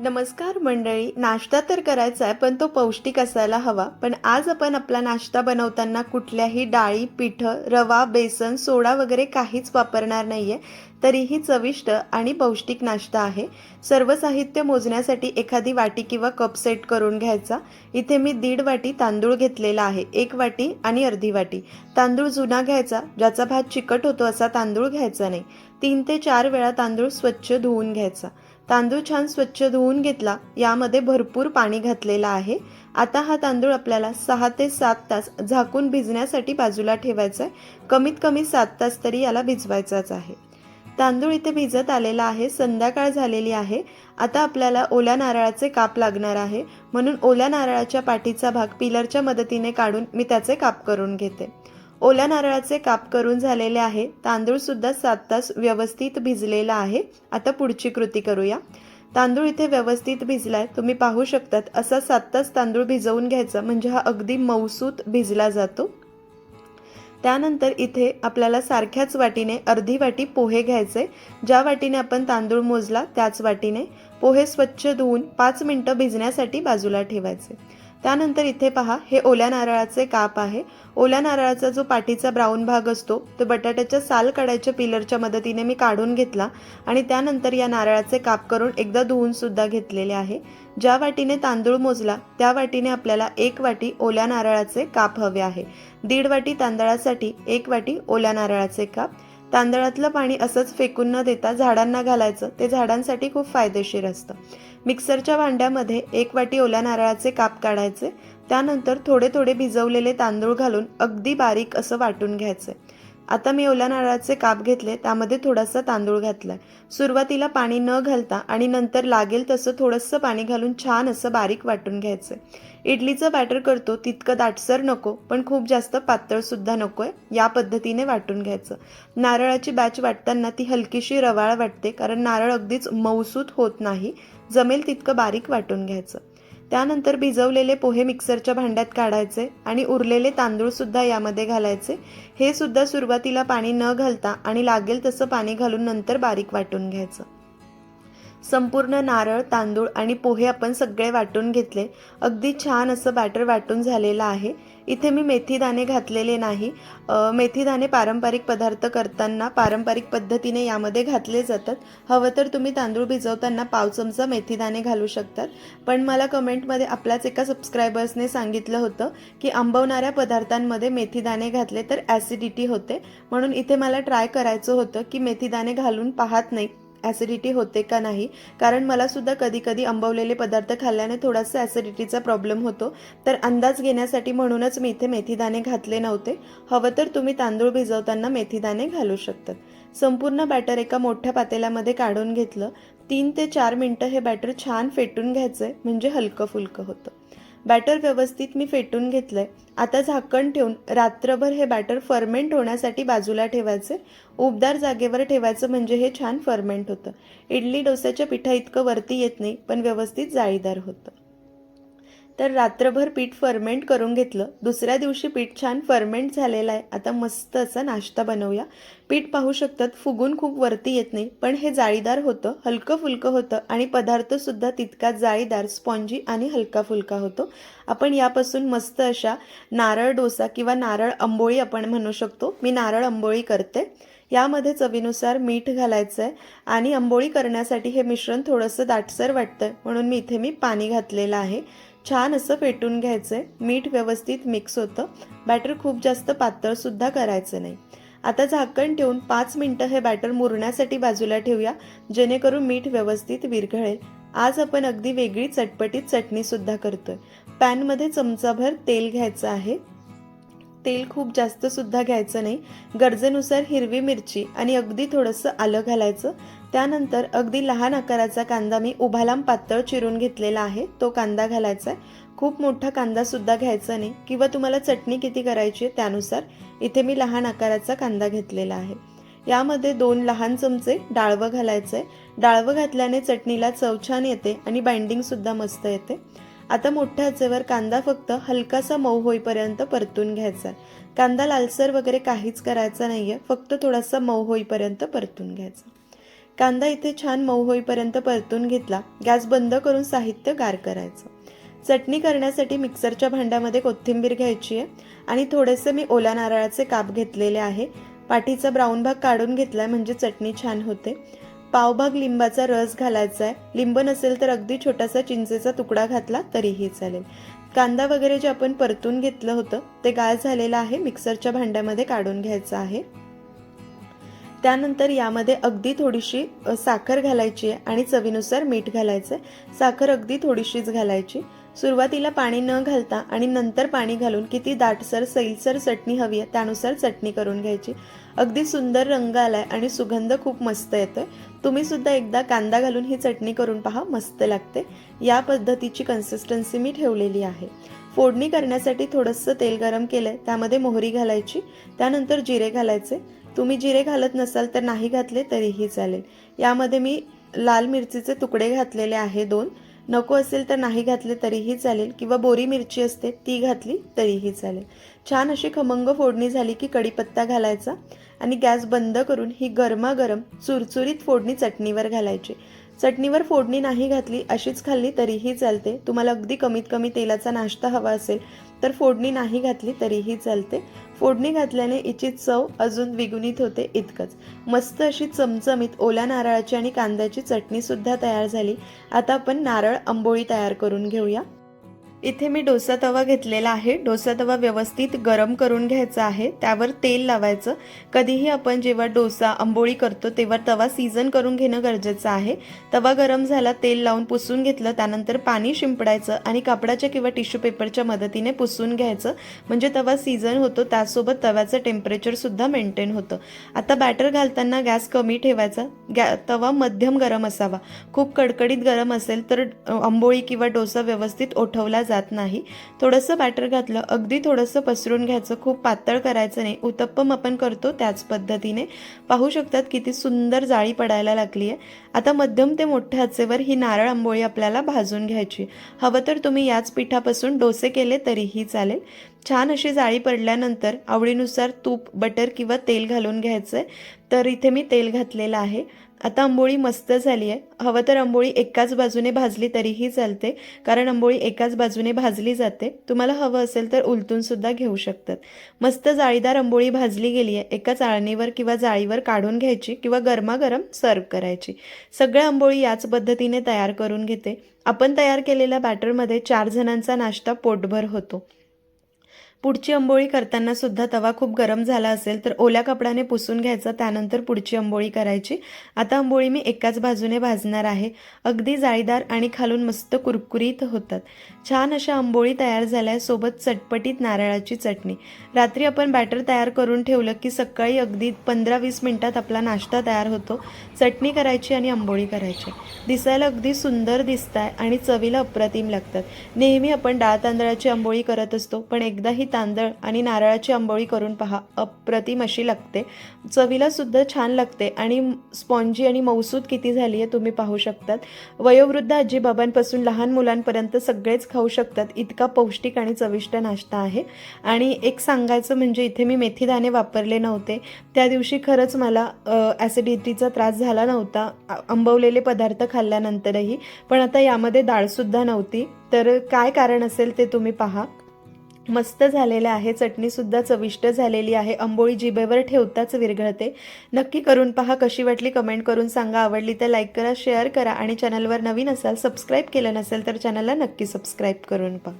नमस्कार मंडळी नाश्ता तर करायचा आहे पण तो पौष्टिक असायला हवा. पण आज आपण आपला नाश्ता बनवताना कुठल्याही डाळी पिठं रवा बेसन सोडा वगैरे काहीच वापरणार नाही आहे तरीही चविष्ट आणि पौष्टिक नाश्ता आहे. सर्व साहित्य मोजण्यासाठी एखादी वाटी किंवा कप सेट करून घ्यायचा. इथे मी दीड वाटी तांदूळ घेतलेला आहे एक वाटी आणि अर्धी वाटी. तांदूळ जुना घ्यायचा ज्याचा भात चिकट होतो असा तांदूळ घ्यायचा नाही. तीन ते चार वेळा तांदूळ स्वच्छ धुवून घ्यायचा. तांदूळ छान स्वच्छ धुवून घेतला. यामध्ये भरपूर पाणी घातलेलं आहे. आता हा तांदूळ आपल्याला सहा ते सात तास झाकून भिजण्यासाठी बाजूला ठेवायचा आहे कमीत कमी सात तास तरी याला भिजवायचाच आहे. तांदूळ इथे भिजत आलेला आहे. संध्याकाळ झालेली आहे. आता आपल्याला ओल्या नारळाचे काप लागणार आहे. म्हणून ओल्या नारळाच्या पाठीचा भाग पिलरच्या मदतीने काढून मी त्याचे काप करून घेते. ओल्या नारळाचे काप करून झालेले आहे. तांदूळसुद्धा सात तास व्यवस्थित भिजलेला आहे. आता पुढची कृती करूया. तांदूळ इथे व्यवस्थित भिजलाय. तुम्ही पाहू शकतात असा सात तास तांदूळ भिजवून घ्यायचा म्हणजे हा अगदी मऊसूत भिजला जातो. त्यानंतर इथे आपल्याला सारख्याच वाटीने अर्धी वाटी पोहे घ्यायचे. ज्या वाटीने आपण तांदूळ मोजला त्याच वाटीने पोहे स्वच्छ धुवून पाच मिनटं भिजण्यासाठी बाजूला ठेवायचे. त्यानंतर इथे पहा हे ओल्या नारळाचे काप आहे. ओल्या नारळाचा जो पाठीचा ब्राऊन भाग असतो तो बटाट्याच्या साल काढायच्या पिलरच्या मदतीने मी काढून घेतला आणि त्यानंतर या नारळाचे काप करून एकदा धुवून सुद्धा घेतलेले आहे. ज्या वाटीने तांदूळ मोजला त्या वाटीने आपल्याला एक वाटी ओल्या नारळाचे काप हवे आहे. दीड वाटी तांदळासाठी एक वाटी ओल्या नारळाचे काप. तांदळातलं पाणी असंच फेकून न देता झाडांना घालायचं ते झाडांसाठी खूप फायदेशीर असतं. मिक्सरच्या भांड्यामध्ये एक वाटी ओल्या नारळाचे काप काढायचे त्यानंतर थोडे थोडे भिजवलेले तांदूळ घालून अगदी बारीक असं वाटून घ्यायचे. आता मी ओल्या नारळाचे काप घेतले त्यामध्ये थोडासा तांदूळ घातलाय सुरुवातीला पाणी न घालता आणि नंतर लागेल तसं थोडंसं पाणी घालून छान असं बारीक वाटून घ्यायचं. इडलीचं बॅटर करतो तितकं दाटसर नको पण खूप जास्त पातळसुद्धा नको नकोय या पद्धतीने वाटून घ्यायचं. नारळाची बॅच वाटताना ती हलकीशी रवाळ वाटते कारण नारळ अगदीच मऊसूत होत नाही जमेल तितकं बारीक वाटून घ्यायचं. त्यानंतर भिजवलेले पोहे मिक्सरच्या भांड्यात काढायचे आणि उरलेले तांदूळसुद्धा यामध्ये घालायचे. हे सुद्धा सुरुवातीला पाणी न घालता आणि लागेल तसं पाणी घालून नंतर बारीक वाटून घ्यायचं. संपूर्ण नारळ तांदूळ आणि पोहे आपण सगळे वाटून घेतले. अगदी छान असं बॅटर वाटून झालेलं आहे. इथे मी मेथीदाणे घातलेले नाही. मेथीदाणे पारंपरिक पदार्थ करताना पारंपरिक पद्धतीने यामध्ये घातले जातात. हवं तर तुम्ही तांदूळ भिजवताना पाव चमचा मेथीदाणे घालू शकतात. पण मला कमेंटमध्ये आपल्याच एका सबस्क्रायबर्सने सांगितलं होतं की आंबवणाऱ्या पदार्थांमध्ये मेथीदाणे घातले तर ॲसिडिटी होते. म्हणून इथे मला ट्राय करायचं होतं की मेथीदाणे घालून पाहत नाही. ॲसिडिटी होते का नाही? कारण मला सुद्धा आंबवलेले पदार्थ खाल्ल्याने थोडासा ॲसिडिटीचा प्रॉब्लेम होतो. तर अंदाज घेण्यासाठी म्हणूनच मी इथे मेथीदाणे घातले नव्हते. हवं तर तुम्ही तांदूळ भिजवताना मेथीदाणे घालू शकतात. संपूर्ण बॅटर एका मोठ्या पातेल्यामध्ये काढून घेतलं. तीन ते चार मिनटं हे बॅटर छान फेटून घ्यायचं आहे म्हणजे हलकं फुलकं होतं. बॅटर व्यवस्थित मी फेटून घेतलंय. आता झाकण ठेवून रात्रभर हे बॅटर फर्मेंट होण्यासाठी बाजूला ठेवायचे. उबदार जागेवर ठेवायचं म्हणजे हे छान फर्मेंट होतं. इडली डोस्याच्या पिठा इतकं वरती येत नाही पण व्यवस्थित जाळीदार होतं. तर रात्रभर पीठ फर्मेंट करून घेतलं. दुसऱ्या दिवशी पीठ छान फर्मेंट झालेलं आहे. आता मस्त असा नाश्ता बनवूया. पीठ पाहू शकतात फुगून खूप वरती येत नाही पण हे जाळीदार होतं हलकं फुलकं होतं आणि पदार्थसुद्धा तितकाच जाळीदार स्पॉन्जी आणि हलका फुलका होतो. आपण यापासून मस्त अशा नारळ डोसा किंवा नारळ आंबोळी आपण म्हणू शकतो. मी नारळ आंबोळी करते. यामध्ये चवीनुसार मीठ घालायचं आहे आणि आंबोळी करण्यासाठी हे मिश्रण थोडंसं दाटसर वाटतं म्हणून मी इथे मी पाणी घातलेलं आहे. छान असं फेटून घ्यायचं आहे मीठ व्यवस्थित मिक्स होतं. बॅटर खूप जास्त पातळसुद्धा करायचं नाही. आता झाकण ठेवून पाच मिनटं हे बॅटर मुरण्यासाठी बाजूला ठेवूया जेणेकरून मीठ व्यवस्थित विरघळेल. आज आपण अगदी वेगळी चटपटीत चटणीसुद्धा करतोय. पॅनमध्ये चमचाभर तेल घ्यायचं आहे. तेल खूप जास्त सुद्धा घ्यायचं नाही. गरजेनुसार हिरवी मिरची आणि अगदी थोडंसं आलं घालायचं. त्यानंतर अगदी लहान आकाराचा कांदा मी उभालाम पातळ चिरून घेतलेला आहे. तो कांदा घालायचा आहे. खूप मोठा कांदासुद्धा घ्यायचा नाही किंवा तुम्हाला चटणी किती करायची आहे त्यानुसार इथे मी लहान आकाराचा कांदा घेतलेला आहे. यामध्ये दोन लहान चमचे डाळवं घालायचं आहे. डाळवं घातल्याने चटणीला चव छान येते आणि बाइंडिंगसुद्धा मस्त येते. आता मोठ्या आचेवर कांदा फक्त हलकासा मऊ होईपर्यंत परतून घ्यायचा. कांदा लालसर वगैरे काहीच करायचा नाहीये फक्त थोडासा मऊ होईपर्यंत परतून घ्यायचा. कांदा इथे छान मऊ होईपर्यंत परतून घेतला गॅस बंद करून साहित्य गार करायचं. चटणी करण्यासाठी मिक्सरच्या भांड्यामध्ये कोथिंबीर घ्यायची आहे आणि थोडेसे मी ओला नारळाचे काप घेतलेले आहे. पाठीचा ब्राऊन भाग काढून घेतलाय म्हणजे चटणी छान होते. पावभाग लिंबाचा रस घालायचा आहे लिंब नसेल तर अगदी छोटासा चिंचेचा तुकडा घातला तरीही चालेल. कांदा वगैरे जे आपण परतून घेतलं होतं ते गाळ झालेलं आहे मिक्सरच्या भांड्यामध्ये काढून घ्यायचं आहे. त्यानंतर यामध्ये अगदी थोडीशी साखर घालायची आहे आणि चवीनुसार मीठ घालायचं आहे साखर अगदी थोडीशीच घालायची. सुरुवातीला पाणी न घालता आणि नंतर पाणी घालून किती दाटसर सैलसर चटणी हवी आहे त्यानुसार चटणी करून घ्यायची. अगदी सुंदर रंग आलाय आणि सुगंध खूप मस्त येतोय. तुम्ही सुद्धा एकदा कांदा घालून ही चटणी करून पहा मस्त लागते. या पद्धतीची कन्सिस्टन्सी मी ठेवलेली आहे. फोडणी करण्यासाठी थोडंसं तेल गरम केलंय त्यामध्ये मोहरी घालायची त्यानंतर जिरे घालायचे. तुम्ही जिरे घालत नसाल तर नाही घातले तरीही चालेल. यामध्ये मी लाल मिरचीचे तुकडे घातलेले आहे दोन. नको असेल तर नाही घातले तरीही चालेल. किंवा बोरी मिरची असते ती घातली तरीही चालेल. छान अशी खमंग फोडणी झाली की कढीपत्ता घालायचा आणि गॅस बंद करून ही गरमागरम चुरचुरीत फोडणी चटणीवर घालायची. चटणीवर फोडणी नाही घातली अशीच खाल्ली तरीही चालते. तुम्हाला अगदी कमीत कमी तेलाचा नाश्ता हवा असेल तर फोडणी नाही घातली तरीही चालते. फोडणी घातल्याने हिची चव अजून द्विगुणित होते इतकंच. मस्त अशी चमचमीत ओल्या नारळाची आणि कांद्याची चटणी सुद्धा तयार झाली. आता आपण नारळ आंबोळी तयार करून घेऊया. इथे मी डोसा तवा घेतलेला आहे. डोसा तवा व्यवस्थित गरम करून घ्यायचा आहे. त्यावर तेल लावायचं. कधीही आपण जेव्हा डोसा आंबोळी करतो तेव्हा तवा सीझन करून घेणं गरजेचं आहे. तवा गरम झाला तेल लावून पुसून घेतलं त्यानंतर पाणी शिंपडायचं आणि कापडाच्या किंवा टिश्यू पेपरच्या मदतीने पुसून घ्यायचं. म्हणजे तवा सीझन होतो त्यासोबत तव्याचं टेम्परेचरसुद्धा मेंटेन होतं. आता बॅटर घालताना गॅस कमी ठेवायचा. गॅ तवा मध्यम गरम असावा. खूप कडकडीत गरम असेल तर आंबोळी किंवा डोसा व्यवस्थित ओठवला जात नाही. थोडंसं बॅटर घातलं अगदी थोडंसं पसरून घ्यायचं खूप पातळ करायचं नाही. उत्तप्पम आपण करतो त्याच पद्धतीने. पाहू शकतात किती सुंदर जाळी पडायला लागली आहे आता मध्यम ते मोठ्या आचेवर ही नारळ आंबोळी आपल्याला भाजून घ्यायची. हवं तर तुम्ही याच पिठापासून डोसे केले तरीही चालेल. छान अशी जाळी पडल्यानंतर आवडीनुसार तूप बटर किंवा तेल घालून घ्यायचं आहे तर इथे मी तेल घातलेलं आहे. आता आंबोळी मस्त झाली आहे. हवं तर आंबोळी एकाच बाजूने भाजली तरीही चालते कारण आंबोळी एकाच बाजूने भाजली जाते. तुम्हाला हवं असेल तर उलटून सुद्धा घेऊ शकतात. मस्त जाळीदार आंबोळी भाजली गेली आहे. एका चाळणीवर किंवा जाळीवर काढून घ्यायची किंवा गरमागरम सर्व करायची. सगळ्या आंबोळी याच पद्धतीने तयार करून घेते. आपण तयार केलेल्या बॅटरमध्ये चार जणांचा नाश्ता पोटभर होतो. पुढची आंबोळी करताना सुद्धा तवा खूप गरम झाला असेल तर ओल्या कपड्याने पुसून घ्यायचा त्यानंतर पुढची अंबोळी करायची. आता आंबोळी मी एकाच बाजूने भाजणार आहे. अगदी जाळीदार आणि खालून मस्त कुरकुरीत होतात. छान अशा आंबोळी तयार झाल्या सोबत चटपटीत नारळाची चटणी. रात्री आपण बॅटर तयार करून ठेवलं की सकाळी अगदी पंधरा वीस मिनिटात आपला नाश्ता तयार होतो. चटणी करायची आणि आंबोळी करायची. दिसायला अगदी सुंदर दिसत आहे आणि चवीला अप्रतिम लागतात. नेहमी आपण डाळ तांदळाची आंबोळी करत असतो पण एकदाही तांदळ आणि नारळाची आंबोळी करून पहा. अप्रतिम अशी लागते. चवीला सुद्धा छान लागते. आणि स्पॉन्जी आणि मौसूद किती झाली आहे तुम्ही पाहू शकतात. वयोवृद्ध आजीबाबांपासून लहान मुलांपर्यंत सगळेच खाऊ शकतात. इतका पौष्टिक आणि चविष्ट नाश्ता आहे. आणि एक सांगायचं म्हणजे इथे मी मेथीदाणे वापरले नव्हते. त्या दिवशी खरंच मला ॲसिडिटीचा त्रास झाला नव्हता. आंबवलेले पदार्थ खाल्ल्यानंतरही. पण आता यामध्ये डाळसुद्धा नव्हती. तर काय कारण असेल ते तुम्ही पहा. मस्त झालेलं आहे चटणीसुद्धा चविष्ट झालेली आहे. आंबोळी जिभेवर ठेवताच विरघळते. नक्की करून पहा कशी वाटली कमेंट करून सांगा. आवडली तर लाईक करा शेअर करा आणि चॅनलवर नवीन असाल सबस्क्राईब केलं नसेल तर चॅनलला नक्की सबस्क्राईब करून पहा.